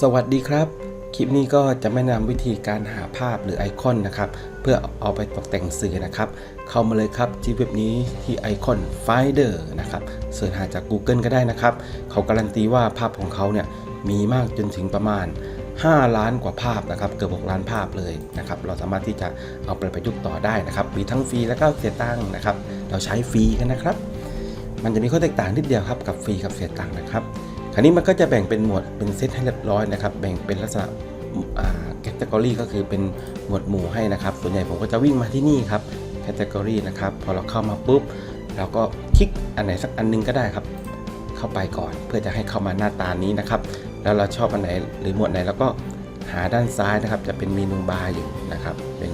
สวัสดีครับ คลิปนี้ก็จะแนะนำวิธีการหาภาพหรือไอคอนนะครับ เพื่อเอาไปตกแต่งสื่อนะครับ เข้ามาเลยครับที่เว็บนี้ที่ไอคอน Finder นะครับเสิร์ชหาจาก Google ก็ได้นะครับ เขาการันตีว่าภาพของเขาเนี่ยมีมากจนถึงประมาณ 5 ล้านกว่าภาพนะครับ เกือบ6ล้านภาพเลยนะครับ เราสามารถที่จะเอาไปประยุกต์ต่อได้นะครับ มีทั้งฟรีแล้วก็เสียตังค์นะครับ เราใช้ฟรีกันนะครับ มันจะมีข้อแตกต่างนิดเดียวครับกับฟรีกับเสียตังค์นะครับ คราวนี้มันก็จะแบ่งเป็นหมวดเป็นเซตให้เรียบร้อยนะครับ แบ่งเป็นลักษณะแคตตากรีก็คือเป็นหมวดหมู่ให้นะครับ ส่วนใหญ่ผมก็จะวิ่งมาที่นี่ครับแคตตากรีนะครับ พอเราเข้ามาปุ๊บ เราก็คลิกอันไหนสักอันหนึงก็ได้ครับ เข้าไปก่อนเพื่อจะให้เข้ามาหน้าตานี้นะครับ แล้วเราชอบอันไหนหรือหมวดไหนแล้วก็หาด้านซ้ายนะครับ จะเป็นเมนูบาร์อยู่นะครับ เป็น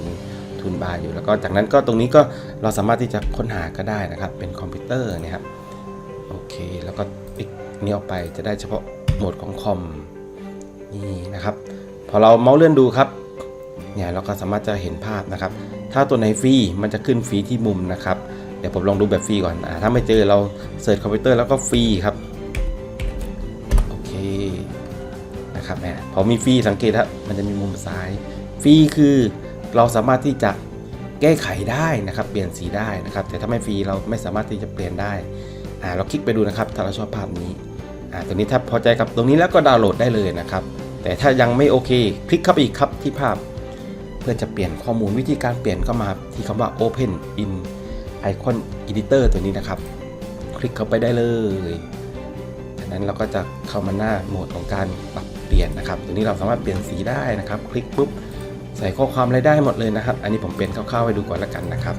ทูนบาร์อยู่ แล้วก็จากนั้นก็ตรงนี้ก็เราสามารถที่จะค้นหาก็ได้นะครับ เป็นคอมพิวเตอร์นะครับ โอเค แล้วก็ปิด นี้ออกไปจะได้เฉพาะโหมดของคอมนี่นะครับ พอเราเมาส์เลื่อนดูครับเนี่ยเราก็สามารถจะเห็นภาพนะครับ ถ้าตัวไหนฟรีมันจะขึ้นฟรีที่มุมนะครับ เดี๋ยวผมลองดูแบบฟรีก่อนอถ้าไม่เจอเราเสิร์ชคอมพิวเตอร์แล้วก็ฟรีครับโอเคนะครับแหมพอมีฟรีสังเกตครับมันจะมีมุมซ้ายฟรีคือเราสามารถที่จะแก้ไขได้นะครับ เปลี่ยนสีได้นะครับ แต่ถ้าไม่ฟรีเราไม่สามารถที่จะเปลี่ยนได้อ่าเราคลิกไปดูนะครับ ถ้าเราชอบภาพนี้ อ่าตัวนี้ถ้าพอใจกับตรงนี้แล้วก็ดาวน์โหลดได้เลยนะครับ แต่ถ้ายังไม่โอเค คลิกเข้าไปอีกครับที่ภาพ เพื่อจะเปลี่ยนข้อมูลวิธีการเปลี่ยนก็มาที่คำว่า Open in Icon Editor ตัวนี้นะครับ คลิกเข้าไปได้เลยจากนั้นเราก็จะเข้ามาหน้าโหมดของการปรับเปลี่ยนนะครับ ตัวนี้เราสามารถเปลี่ยนสีได้นะครับ คลิกปุ๊บใส่ข้อความอะไรได้หมดเลยนะครับ อันนี้ผมเป็นคร่าวๆให้ดูก่อนแล้วกันนะครับ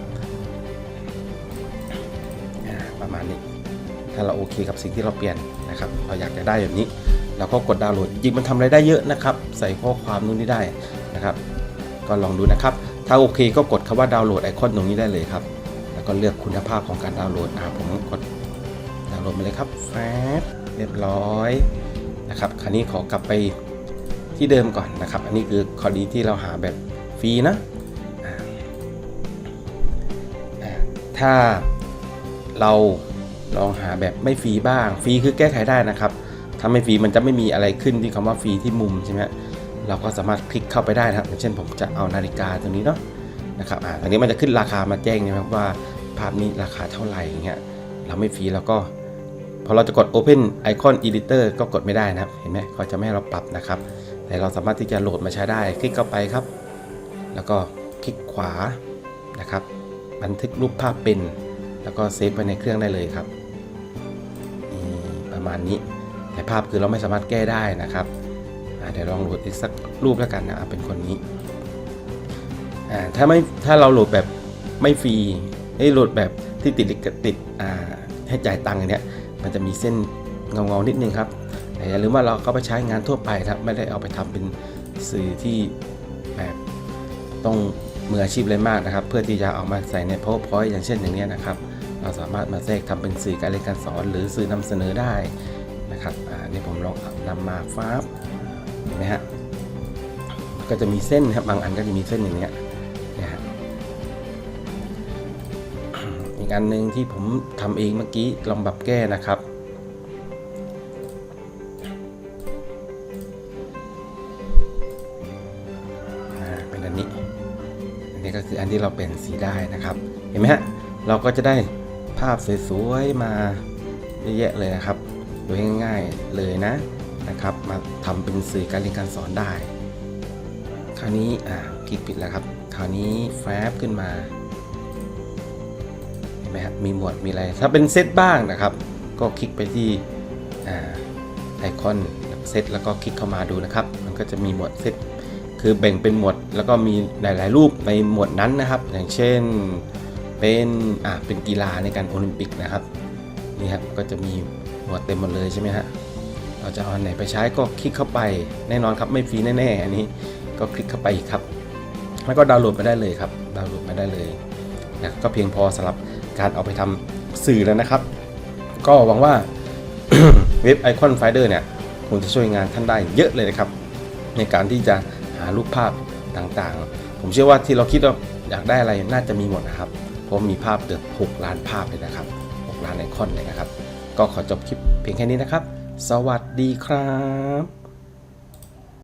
อ่าประมาณนี้ ถ้าเราโอเคกับสิ่งที่เราเปลี่ยน นะครับเราอยากจะได้แบบนี้เราก็กดดาวน์โหลดจริงมันทำอะไรได้เยอะนะครับ ใส่ข้อความนู่นนี่ได้นะครับ ก็ลองดูนะครับ ถ้าโอเคก็กดคำว่าดาวน์โหลดไอคอนตรงนี้ได้เลยครับ แล้วก็เลือกคุณภาพของการดาวน์โหลดอ่าผมกดดาวน์โหลดมาเลยครับแฟบเรียบร้อยนะครับคราวนี้ขอกลับไปที่เดิมก่อนนะครับ อันนี้คือข้อดีที่เราหาแบบฟรีนะถ้าเรา ลองหาแบบไม่ฟรีบ้าง ฟรีคือแก้ไขได้นะครับ ถ้าไม่ฟรีมันจะไม่มีอะไรขึ้นที่คำว่าฟรีที่มุมใช่ไหมเราก็สามารถคลิกเข้าไปได้นะครับเช่นผมจะเอานาฬิกาตัวนี้เนาะนะครับอ่าตรงนี้มันจะขึ้นราคามาแจ้งนะครับว่าภาพนี้ราคาเท่าไหร่อย่างเงี้ยเราไม่ฟรีเราก็พอเราจะกด Open Icon Editor ก็กดไม่ได้นะครับ เห็นไหมเขาจะไม่ให้เราปรับนะครับ แต่เราสามารถที่จะโหลดมาใช้ได้ คลิกเข้าไปครับ แล้วก็คลิกขวานะครับ บันทึกรูปภาพเป็น แล้วก็เซฟไว้ในเครื่องได้เลยครับ ประมาณนี้ แต่ภาพคือเราไม่สามารถแก้ได้นะครับเดี๋ยวลองโหลดอีกสักรูปแล้วกันนะเอาเป็นคนนี้ถ้าไม่ถ้าเราโหลดแบบไม่ฟรีให้โหลดแบบที่ติดติดให้จ่ายตังค์อย่างเนี้ยมันจะมีเส้นเงาเงาๆนิดนึงครับแต่อย่าลืมว่าเราก็ไปใช้งานทั่วไปครับไม่ได้เอาไปทำเป็นสื่อที่แบบต้องมืออาชีพเลยมากนะครับ เพื่อที่จะเอามาใส่ใน powerpoint อย่างเช่นอย่างเนี้ยนะครับ เราสามารถมาแทรกทำเป็นสื่อการเรียนการสอน หรือสื่อนำเสนอได้นะครับอ่านี่ผมลองนำมาฟ้าบเห็นไหมฮะก็จะมีเส้นครับบางอันก็จะมีเส้นอย่างเนี้ยนะฮะอีกอันหนึ่งที่ผมทำเองเมื่อกี้ลองปรับแก้นะครับเป็นอันนี้อันนี้ก็คืออันที่เราเปลี่ยนสีได้นะครับ เห็นไหมฮะ เราก็จะได้ ภาพสวยๆมาเยอะแยะเลยนะครับดยง่ายๆเลยนะนะครับ มาทำเป็นสื่อการเรียนการสอนได้ คราวนี้อ่าคลิกปิดแล้วครับ คราวนี้แฟบขึ้นมาเห็นไหมครับมีหมวดมีอะไร ถ้าเป็นเซตบ้างนะครับ ก็คลิกไปที่อ่าไอคอนเซตแล้วก็คลิกเข้ามาดูนะครับ มันก็จะมีหมวดเซตคือแบ่งเป็นหมวดแล้วก็มีหลาย ๆ รูปในหมวดนั้นนะครับ อย่างเช่น เป็นอ่าเป็นกีฬาในการโอลิมปิกนะครับนี่ครับก็จะมีหมวดเต็มหมดเลยใช่ไหมฮะเราจะเอาอันไหนไปใช้ก็คลิกเข้าไปแน่นอนครับไม่ฟรีแน่ๆอันนี้ก็คลิกเข้าไปครับ แล้วก็ดาวน์โหลดมาได้เลยครับดาวน์โหลดมาได้เลยนะก็เพียงพอสำหรับการเอาไปทำสื่อแล้วนะครับ ก็หวังว่าเว็บไอคอนไฟเดอร์เนี่ยคงจะช่วยงานท่านได้เยอะเลยนะครับ ในการที่จะหารูปภาพต่างๆ ผมเชื่อว่าที่เราคิดว่าอยากได้อะไรน่าจะมีหมดนะครับ เพราะมีภาพเกือบ6ล้านภาพเลยนะครับ 6 ล้านไอคอนเลยนะครับ ก็ขอจบคลิปเพียงแค่นี้นะครับ สวัสดีครับ